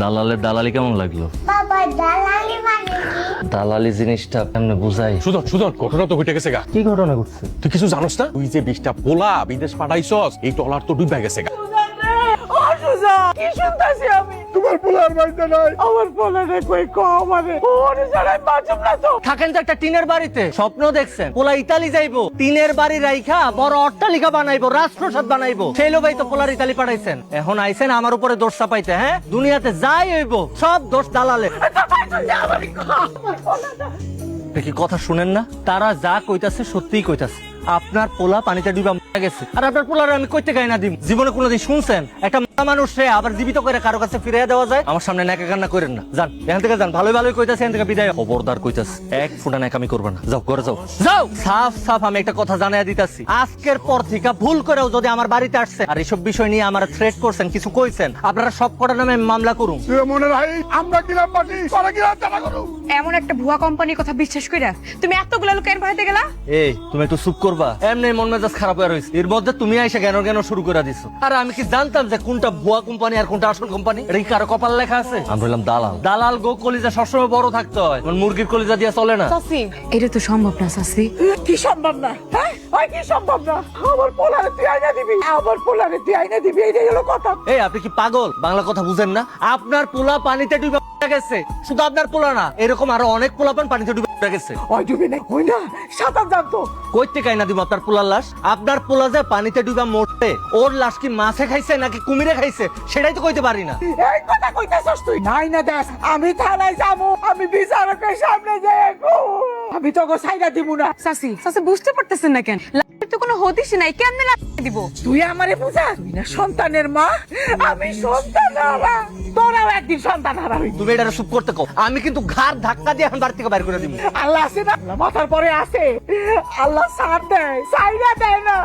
দালালের দালালি কেমন লাগল? বাবা দালালি মানে কি? দালালি জিনিসটা কেমনে বুঝাই? সুজন সুজন ঘটনা তো ঘটে গেছে গা। কি ঘটনা ঘটছে? তুই কিছু জানোস না? তুই যে বিশটা পোলা বিদেশ পাঠাইছস এই টলার তো ডুবে গেছে গা। কি শুনতাছি আমি? বাড়িতে নাই। আমার পোলারে কই ওরে ছাড়াই বাঁচব না তো। থাকেন তো একটা টিনের বাড়িতে স্বপ্ন দেখছেন। পোলা ইতালি যাইবো টিনের বাড়ি রাইখা বড় অট্টালিকা বানাইবো রাজপ্রসাদ বানাইবো। সেই লোভাই তো পোলার ইতালি পাঠাইছেন। এখন আইছেন আমার উপরে দোষ চাপাইতে হ্যাঁ? দুনিয়াতে যাই হইব সব দোষ দালালে কি কথা শুনেন না? তারা যা কইতাছে সত্যিই কইতাছে। আপনার পোলা পানিতে ডুবা গেছে। আর আপনার পোলার আমি কইতে গাই না দিম। জীবনে কোনোদিন শুনছেন? একটা মা মানুষ রে আবার জীবিত করে কারও কাছে ফিরিয়ে দেওয়া যায় আমার সামনে নাকা কান্না করেন না। যান এখান থেকে যান ভালোই ভালোই কইতাছে এখান থেকে বিদায়। খবরদার কইতাছে এক ফুটা নাকামি করবে না। যাও ঘরে যাও। যাও! সাফ সাফ আমি একটা কথা জানাই দিতাছি। আজকের পর থেকে ভুল করেও যদি আমার বাড়িতে আসছে আর এইসব বিষয় নিয়ে আমার থ্রেট করছেন কিছু কইছেন আপনারা সব কটা নামে মামলা করুন। মনে রাখি আমরা কিলাম পার্টি তোরা কিলাম চালা করু। এমন একটা ভুয়া কোম্পানির কথা বিশ্বাস কইরা তুমি এতগুলো লোকের ভয়তে গেলা? এই তুমি একটু চুপ করবা। এমনি মন মেজাজ খারাপ হয়ে এর মধ্যে তুমি আইসা জ্ঞান জ্ঞান শুরু করে দিছো? আর আমি কি জানতাম যে কোনটা ভুয়া কোম্পানি আর কোনটা আসল কোম্পানি? এটা কি কারও কপাল লেখা আছে? আমি বললাম দালাল। দালাল গো কলিজা সবসময় বড় থাকতে হয়। মুরগির কলিজা দিয়ে চলে না। এটা তো সম্ভব না সাসি কি সম্ভব না? হ্যাঁ? ওই কি সম্ভব না? আমার পোলারে তুই আইনা দিবি। আমার পোলারে তুই আইনা দিবি। এইটাই হলো কথা। এই আপনি কি পাগল? বাংলা কথা বুঝেন না? আপনার পোলা পানিতে ডুবে গেছে। শুধু আপনার পোলা না এরকম আরও অনেক পোলা পান পানিতে ডুবে মারা গেছে। ওই ডুবি না ওই না সাঁতার জানতো। কইতে কাই না দিব আপনার পোলার লাশ? আপনার পোলা যে পানিতে ডুবা মরতে ওর লাশ কি মাছে খাইছে নাকি কুমিরে খাইছে সেটাই তো কইতে পারি না। এই কথা কইতেছস তুই? নাই না দেখ আমি থানায় যাব আমি বিচারকের সামনে যাই আমি তোকে সাইডা দিব না। সাসি সাসি বুঝতে পারতেছেন না কেন? লাইফের তো কোনো হদিস নাই কেমনে লাগিয়ে দিব। তুই আমারে বুঝা? তুই না সন্তানের মা? আমি সন্তান হারা তোরাও একদিন সন্তান হারা হইবি। তুমি এটা চুপ করতে কও। আমি কিন্তু ঘাড় ধাক্কা দিয়ে এখন বাড়ি থেকে বাইর করে দিব। আল্লাহ আছে না? মাথার পরে আছে। আল্লাহ সাথ দেয় সাইরা দেয় না।